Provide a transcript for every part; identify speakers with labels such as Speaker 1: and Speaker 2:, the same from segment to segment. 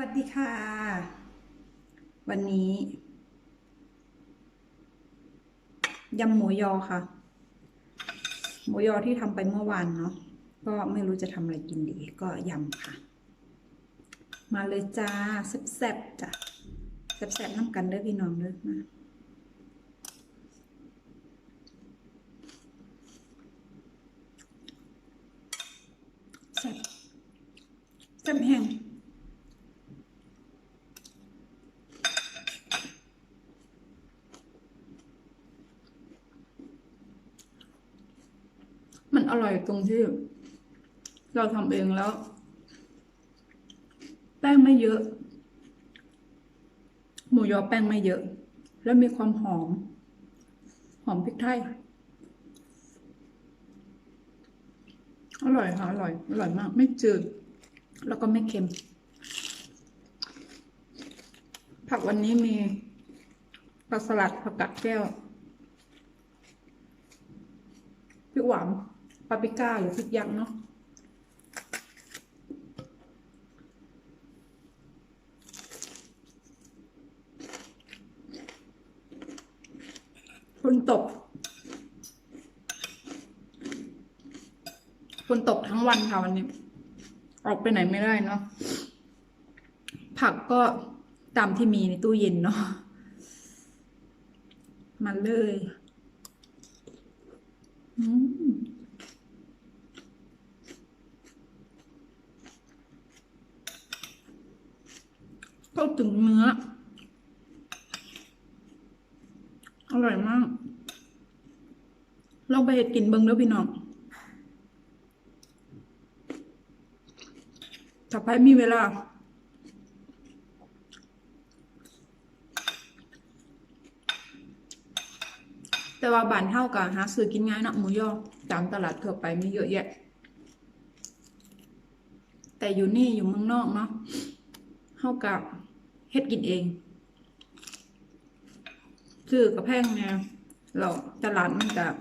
Speaker 1: วัสดีค่ะ วันนี้ยำหมูยอค่ะ หมูยอที่ทำไปเมื่อวานเนาะก็ไม่รู้จะทำอะไรกินดี ก็ยำค่ะ มาเลยจ้าแซ่บๆจ้ะแซ่บๆน้ำกันเด้อพี่น้องเด้อมาแซ่บแซ่บแห้ง มันอร่อยตรงที่ เราทำเองแล้ว แป้งไม่เยอะ หมูยอแป้งไม่เยอะ แล้วมีความหอม หอมพริกไทย อร่อยค่ะอร่อย อร่อยมาก ไม่จืด แล้วก็ไม่เค็ม ผักวันนี้มีผักสลัดผักกัดแก้วพริกหวาน ปาปริก้าหรือพริกยักษ์เนาะฝนตกฝนตกทั้งวันค่ะวันนี้ ออกไปไหนไม่ได้เนาะผักก็ตามที่มีในตู้เย็นเนาะมาเลย อืมเข้าถึงเนื้อ อร่อยมาก ลองไปเห็ดกินเบิ้งเด้อพี่น้องถ้าไปมีเวลา แต่ว่าบ้านเท่ากับหาซื้อกินง่ายเนาะหมูยอตามตลาดทั่วไปมีเยอะแยะ แต่อยู่นี่อยู่เมืองนอกเนาะเท่ากับ เฮ็ดกินเอง ซื้อกับแพงเนี่ยเราตลาดมันกับ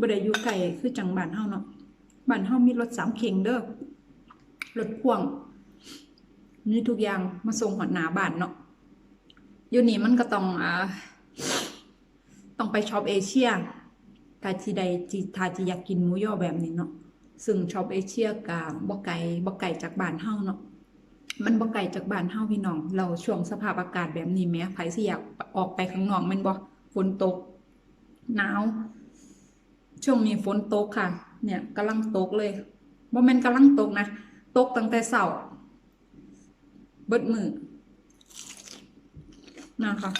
Speaker 1: บริอยู่ไก่คือจังบ้านเฮาเนาะบ้านเฮามีรถสามเข่งเด้อรถพ่วง มีทุกอย่างมาส่งหอดหนาบ้านเนาะอยู่นี่มันก็ต้องอ่าต้องไปช็อปเอเชียถ้าที่ใดที่ถ้าที่อยากกินหมูยอแบบนี้เนาะซึ่งช็อปเอเชียกับบ่ไก่บ่ไก่จากบ้านเฮาเนาะ มันบ่ไก่จากบ้านเฮาพี่น้อง เราช่วงสภาพอากาศแบบนี้แม้ไผสิอยากออกไปข้างนอกม่นบ่ฝนตกหนาว ช่วงนี้ฝนตกค่ะ เนี่ยกำลังตกเลยบ่แม่นกำลังตกนะตกตั้งแต่เช้าเบิดมือนะคะ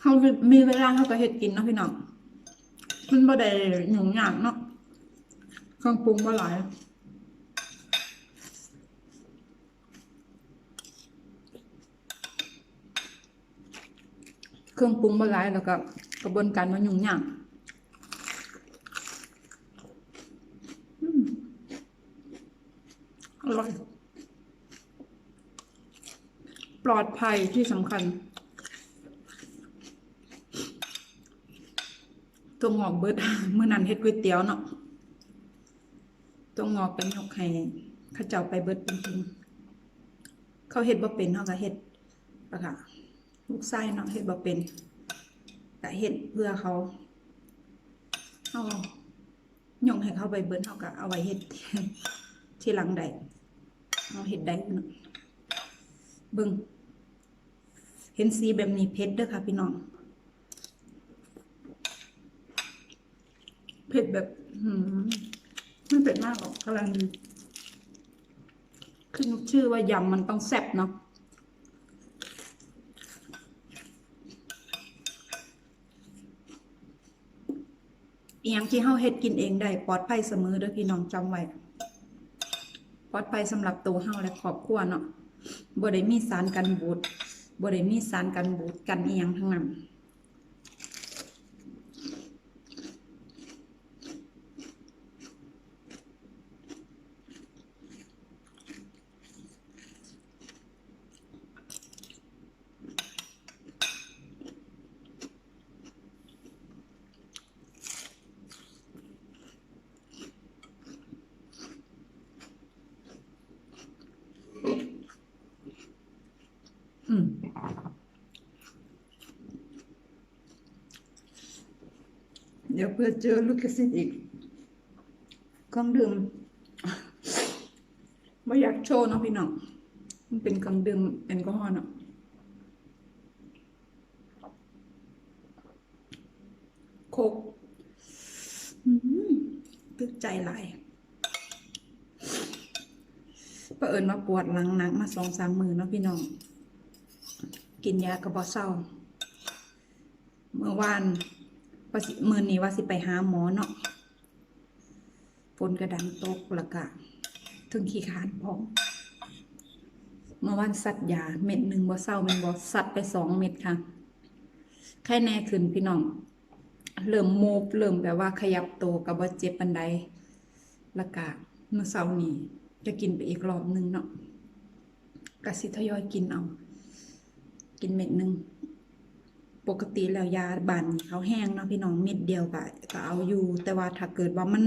Speaker 1: เขามีเวลาเขาก็เฮ็ดกินเนาะพี่น้อง มันบ่ได้หยุ่งยากเนาะเครื่องปรุงบ่หลายเครื่องปรุงบ่หลายแล้วก็กระบวนการมันยุ่งยากอืมอร่อย ปลอดภัยที่สำคัญ ตัวงอกเบิดเมื่อนั้นเฮ็ดก๋วยเตี๋ยวเนาะตัวงอกเป็นยกให้เขาเจ้าไปเบิดเป็นทุงเขาเฮ็ดบ่เป็นเฮาก็เฮ็ดปะค่ะลูกไส้เนาะเฮ็ดบ่เป็นก็เฮ็ดเพื่อเขาเฮายงให้เขาไปเบิดเฮาก็เอาไว้เฮ็ดที่หลังใดเฮาเฮ็ดได้เนาะเบิ่งเห็นสีแบบนี้เผ็ดเด้อค่ะพี่น้อง เผ็ดแบบหืมไม่เผ็ดมากหรอกกำลังดีขึ้นชื่อว่ายำมันต้องแซ่บเนาะอหยังที่เฮาเฮ็ดกินเองได้ปลอดภัยเสมอเด้อพี่น้องจำไว้ปลอดภัยสำหรับตัวเฮาและครอบครัวเนาะบ่ได้มีสารกันบูดบ่ได้มีสารกันบูดกันอีหยังทั้งนั้น เจอลูกกระสิทธิ์อีกเครื่องดื่มไม่อยากโชว์เนาะพี่น้อง มันเป็นเครื่องดื่มแอลกอฮอล์เนาะโคกอืมตึกใจหลายเอิญมาปวดหลังหนักมาสองสามมือเนาะพี่น้อง กินยากระบอกเศร้า เมื่อวาน ว่าสิมือนี้ว่าสิไปหาหมอเนาะฝนกระดังตกแล้วก็ถึงขี้ขานพร้อมเมื่อวานสัตยาเม็ดหนึ่งบ่เศร้าแมันบ่สัตไปสองเม็ดค่ะไข้แน่ขึ้นพี่น้อง เริ่มโมบเริ่มแบบว่าขยับโตกับว่าเจ็บปันใดแล้วก็เมื่อเช้านี้จะกินไปอีกรอบหนึงเนาะกสิทยอยกินเอา กินเม็ดหนึ่ง ปกติแล้วยาบานเขาแห้งเนาะพี่น้องเม็ดเดียวก็ก็เอาอยู่ แต่ว่าถ้าเกิดว่ามัน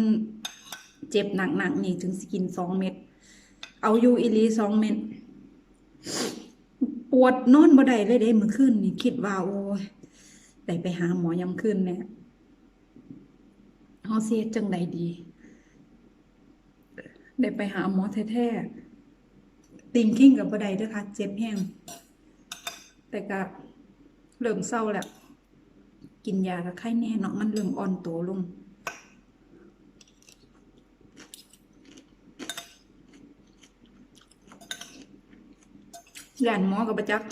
Speaker 1: เจ็บหนักๆนี่ถึงสกินสองเม็ดเอาอยู่อีลีสองเม็ดปวดนอนบ่ได้เลยเด้มื้อคืนนี่คิดว่า โอ้ยได้ไปหาหมอยามคืนแน่เฮาเฮ็ดจังใดดี ได้ไปหาหมอแท้ๆติงคิงกับบ่ได้เด้อค่ะ เจ็บแฮงแต่ก็ เริ่มเศร้าแล้ว กินยาก็ไข้แน่เนาะมันเริ่มอ่อนโตลงยานหมอกับประจักษ์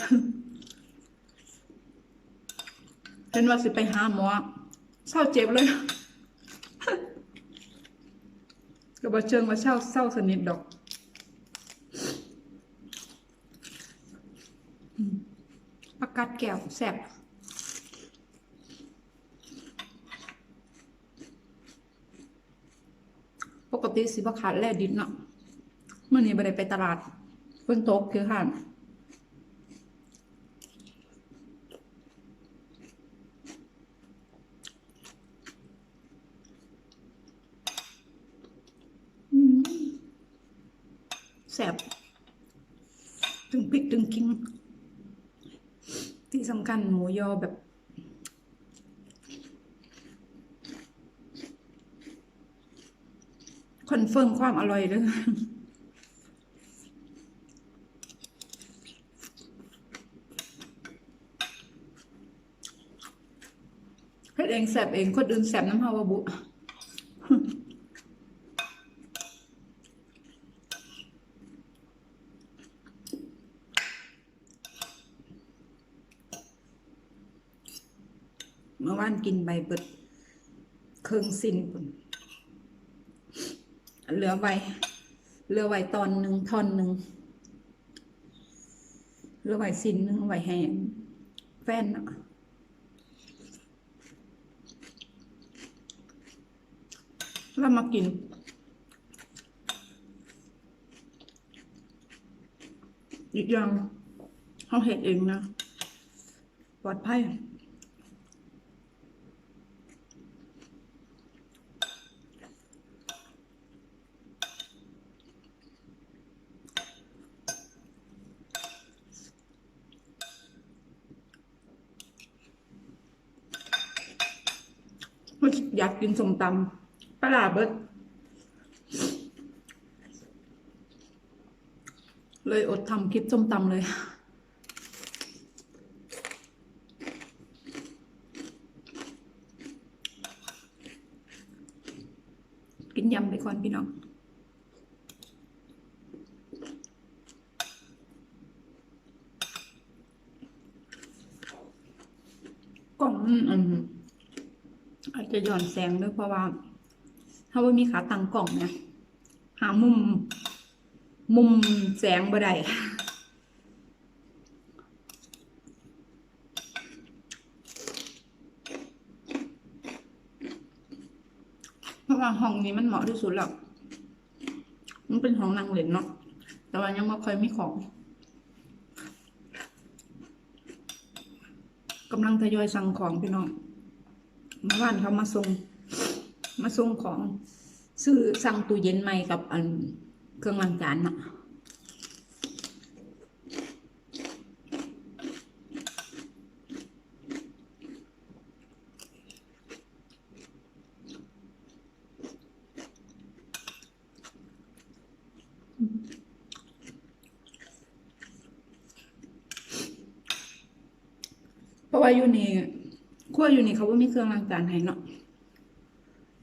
Speaker 1: เห็นว่าสิไปหาหมอเศร้าเจ็บเลยก็บเชิงว่าเศร้าเศร้าสนิทดอกอืมประ กัดแก้วแสบปกติสิบขาดแล่ดินเนาะเมื่อนี้ไปได้ไปตลาดเพิ่งตกคือค่ะอืมแสบถึงพริกถึงขิง กันหมูยอแบบคอนเฟิร์มความอร่อยเลยเฮ็ดเองแสบเองคนอื่นแสบน้ำฮาวาบุ เมื่านกินใบเบิดเครื่องสิ้นพุ่นเหลือไว้เหลือไว้ตอนหนึ่งท่อนหนึ่งเหลือไว้สิ้นหนึ่งไว้ให้แฟนน่ะแล้วมากินอีกอย่างเขาเห็ดเองนะ ปลอดภัย อยา กินส้มตำปลาร้าเบิด เลยอดทำคลิปส้มตำเลย กินยำไปก่อนพี่น้องกล่องมันอืม อาจจะหย่อนแสงด้วยเพราะว่า ถ้าว่ามีขาตั้งกล่องเนี่ย หามุม มุมแสงบ่ได้เพราะว่าห้องนี้มันเหมาะที่สุดแล้ว มันเป็นห้องนั่งเล่นเนาะ แต่ว่ายังไม่ค่อยมีของกำลังทยอยสั่งของพี่น้อง มื่อวานเขามาส่งมาส่งของซื้อสั่งตู้เย็นใหม่กับอันเครื่องล้างจานน่ะเพราะว่าอยู่นี่ อยู่นี่เขาว่ามีเครื่องล้างจานให้เนาะ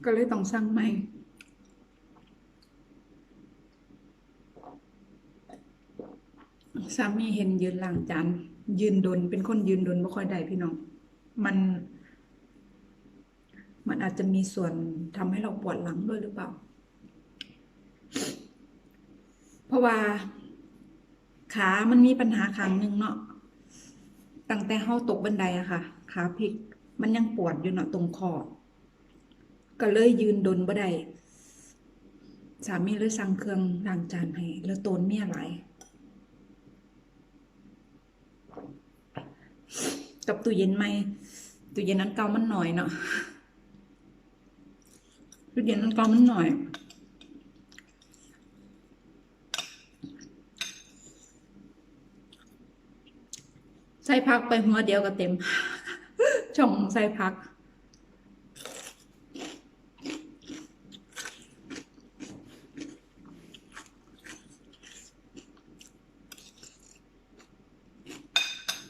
Speaker 1: ก็เลยต้องสั่งใหม่สามีเห็นยืนล้างจานยืนดนเป็นคนยืนดนไม่ค่อยได้พี่น้อง มัน มันอาจจะมีส่วนทำให้เราปวดหลังด้วยหรือเปล่า เพราะว่า ขามันมีปัญหาขางหนึ่งเนาะตั้งแต่เฮาตกบันไดอะค่ะ ขาพลิก มันยังปวดอยู่เนาะตรงคอก็เลยยืนดนบ่ได้สามีเลยสั่งเครื่องล้างจานให้แล้วโตนเมียหลายกับตู้เย็นใหม่ตู้เย็นนั้นเก่ามันหน่อยเนาะตู้เย็นนั้นเก่ามันหน่อยใส่พักไปหัวเดียวก็เต็ม ช่องใส่พัก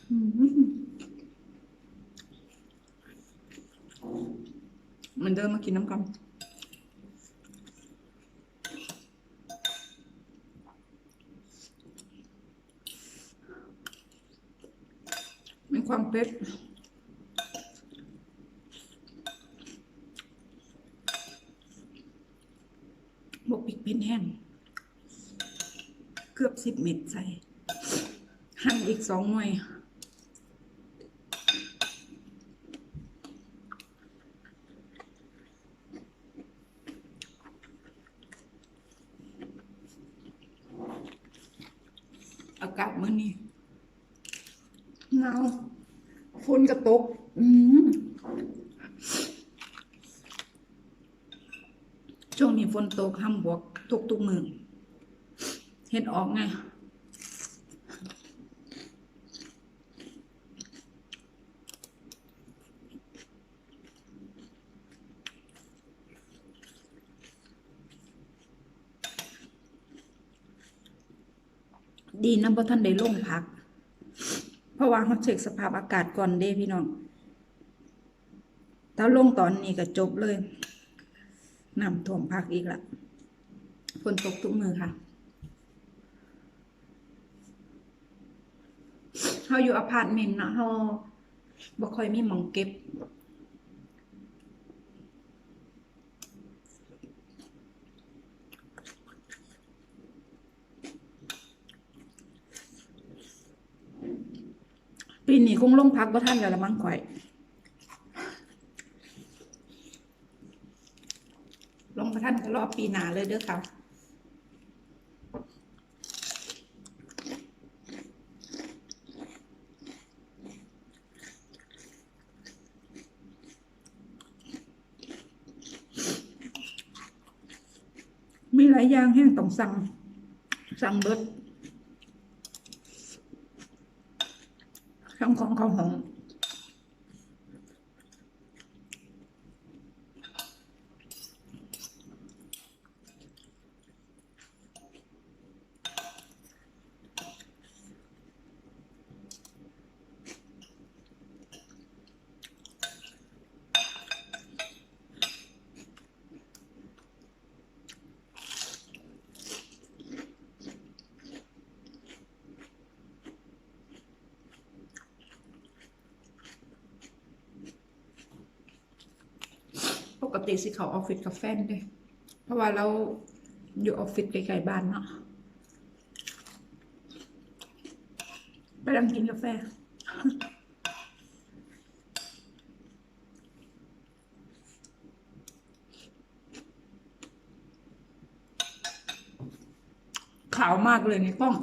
Speaker 1: อืมมันเดินมากินน้ำกันมีความเผ็ดบวกพริกพินแห้ง เกือบสิบเม็ดใส่ หั่นอีกสองหน่วย อากาศมื้อนี้หนาวฝนกระตก อืมช่วงนี้ฝนตกห้ามบวกทุกทุกมือ ห็ดออกไงดีนะเพราะท่านได้ลงพัก เพราะว่าเขาเช็คสภาพอากาศก่อนเด้พี่น้อง ถ้าลงตอนนี้ก็จบเลยน้ำท่วมพักอีกละฝนตกทุกมือค่ะเขาอยู่อพาร์ตเมนต์เนาะเขาบ่ค่อยมีหมองเก็บ ปีนี้คงลงพักบ่ท่านแล้วละมั้งข่อยลงพระท่านก็รอบปีหนาเลยเด้อค่ะ มีหลาย อย่างแห้งต้องสั่ง สั่งเบิดสั่งของเขาหอง ปก ติสิเขาออฟฟิศกับแฟนเด้เพราะว่าเราอยู่ออฟฟิศใกล้ๆบ้านเนาะไปดังกินกาแฟขาวมากเลยในกล้อง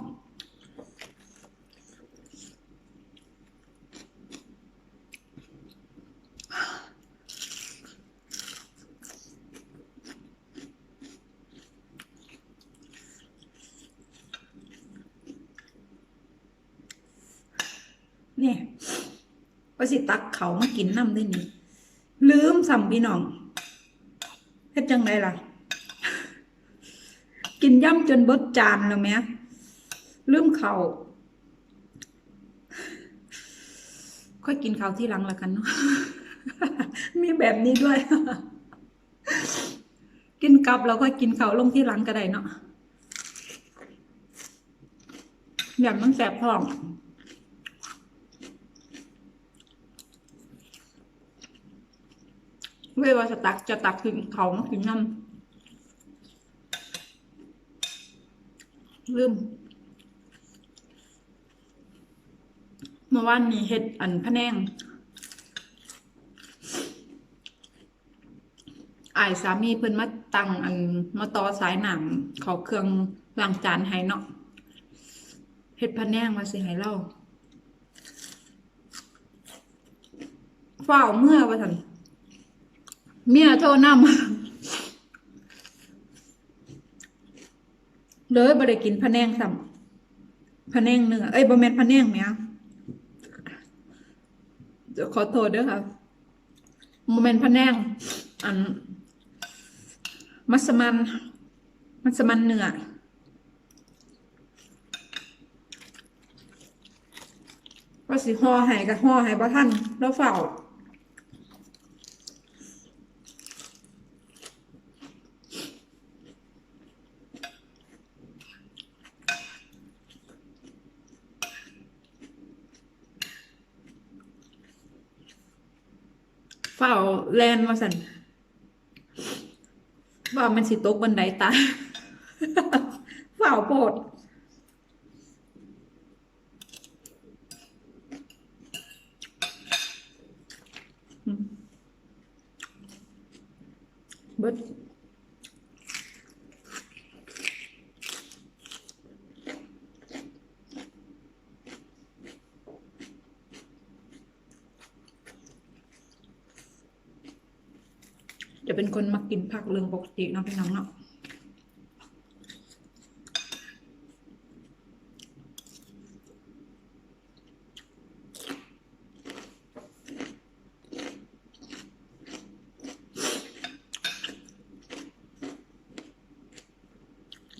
Speaker 1: เนี่ยประ สิตักเขามากินน้ำได้นี่ลืมสัมพี่น้องเฮ็ดจังไดล่ะ กินย่ำจนเบิดจานแล้วแหม่ลืมเขาค่อยกินเขาที่หลังละกันเนาะมีแบบนี้ด้วย กินกลับแล้วค่อยกินเขาลงที่หลังก็ได้เนาะแบบมันแสบท้อง เวลาจะตักจะตักกินเขามากินน้ำลืมเมื่อวานนี้เฮ็ดอันพะแนงอายสามีเพิ่นมาตั้งอันมาต่อสายหนังเขาเครื่องล้างจานให้เนาะเฮ็ดพะแนงมาสิให้เราเฝ้าเมื่อว่าซั่น เมียโทรนำเลยบ่ได้กินพะแนงซ้ำพะแนงเนื้อเอ้ยบ่แมนพะแนงแหม่เดี๋ยวขอโทษด้อค่ะบ่แมนพะแนงอัน มัสมัน มัสมันเนื้อว่าสิห่อให้ก็ห่อให้บ่ทันแล้วเฝ้า ฝ้าแลนมาสันว่ามันสิตกบันไดตาย เฝ้าโปดอืมเบิด จะเป็นคนมากินผักเรืองปกติเนาะพี่น้องเนาะ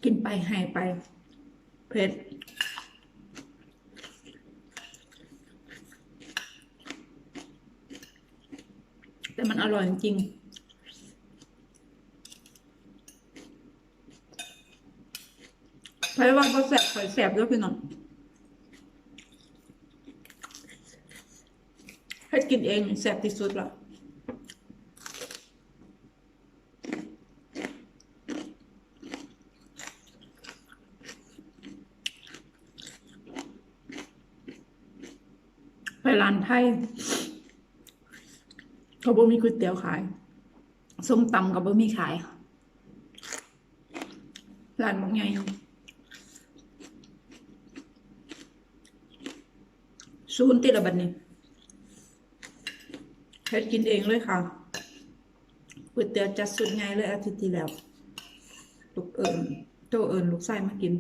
Speaker 1: กินไปให้ไป เผ็ดแต่มันอร่อยจริงๆใค รว่าก็แสบใส่แสบด้วยพี่น้องให้กินเองแสบที่สุดละไปร้านไทยเขาบ่มีก๋วยเตี๋ยวขายส้มตำกับบ่มีขายร้านบางให ซูนติละบัดนี้เฮ็ดกินเองเลยค่ะก๋วยเตี๋ยวจัดสุดไงเลยอาทิตย์ที่แล้วลูกเอิญโตเอิญลูกไส้มากิน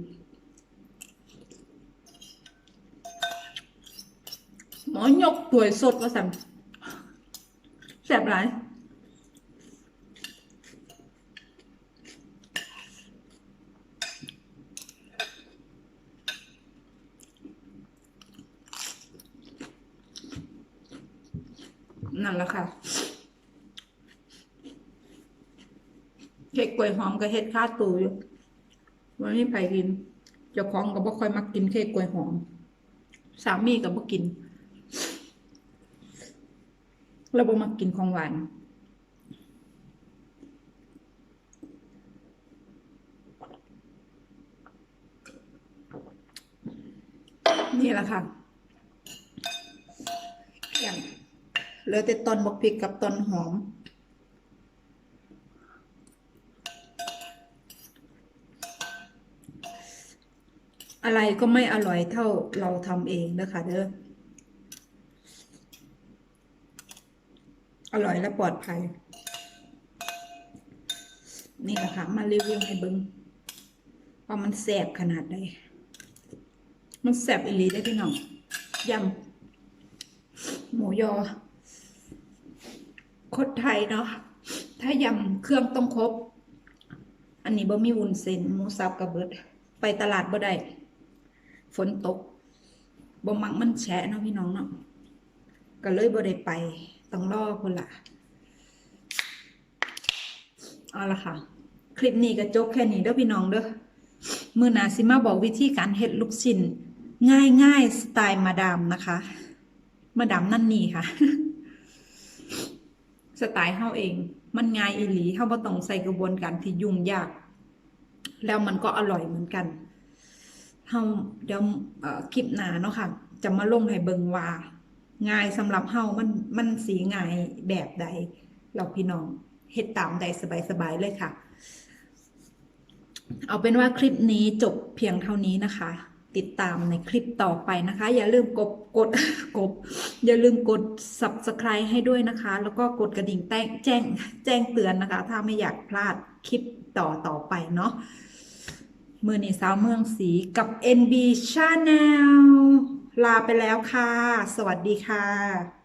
Speaker 1: หมอยกตัวยสดว่าสั่นแสบหลาย นั่นแหละค่ะ เค้กกล้ วยหอมกับเฮ็ดข้าวตูอยู่วันนี้ไปกินเจ้าของก็บ่ค่อยมักกินเค้กกล้วยหอม สามีก็บ่กินเราบ่มักกินของหวานนี่แหละค่ะอย่างเหลือแต่ตอนบกพริกกับตอนหอม อะไรก็ไม่อร่อยเท่าเราทำเองนะคะเด้ออร่อยและปลอดภัย นี่แหละค่ะมารีวิวให้เบิ้งว่ามันแสบขนาดใดมันแสบอีหลีได้พี่น้องยำหมูยอคดไทยเนาะถ้ายำเครื่องต้องครบ อันนี้บ่มีวุ้นเส้นหมูสับกับเบิด ไปตลาดบ่ได้ ฝนตกบ่มักมันแฉะเนาะพี่น้องเนาะก็เลยบ่ได้ไปต้องรอคนละเอาละค่ะ คลิปนี้ก็จบแค่นี้เด้อพี่น้องเด้อมือหนาสิมาบอกวิธีการเฮ็ดลูกชิ้นง่ายง่ายสไตล์มาดามนะคะ มาดามนั่นนี่ค่ะ สไตล์เฮาเอง มันง่ายอีหลีเฮาบ่ต้องใส่กระบวนการที่ยุ่งยาก แล้วมันก็อร่อยเหมือนกัน เฮาเดี๋ยวคลิปหนาเนาะค่ะ จะมาลงให้เบิงว่า ง่ายสำหรับเฮามันมันสีง่ายแบบใด เราพี่น้องเฮ็ดตามใดสบายๆเลยค่ะ เอาเป็นว่าคลิปนี้จบเพียงเท่านี้นะคะ ติดตามในคลิปต่อไปนะคะ อย่าลืมกดกดกด อย่าลืมกด subscribe ให้ด้วยนะคะ แล้วก็กดกระดิ่งแจ้งแจ้งแจ้งเตือนนะคะ ถ้าไม่อยากพลาดคลิปต่อต่อไปเนาะ มือนีสาวเมืองสีกับ NB Channel ลาไปแล้วค่ะ สวัสดีค่ะ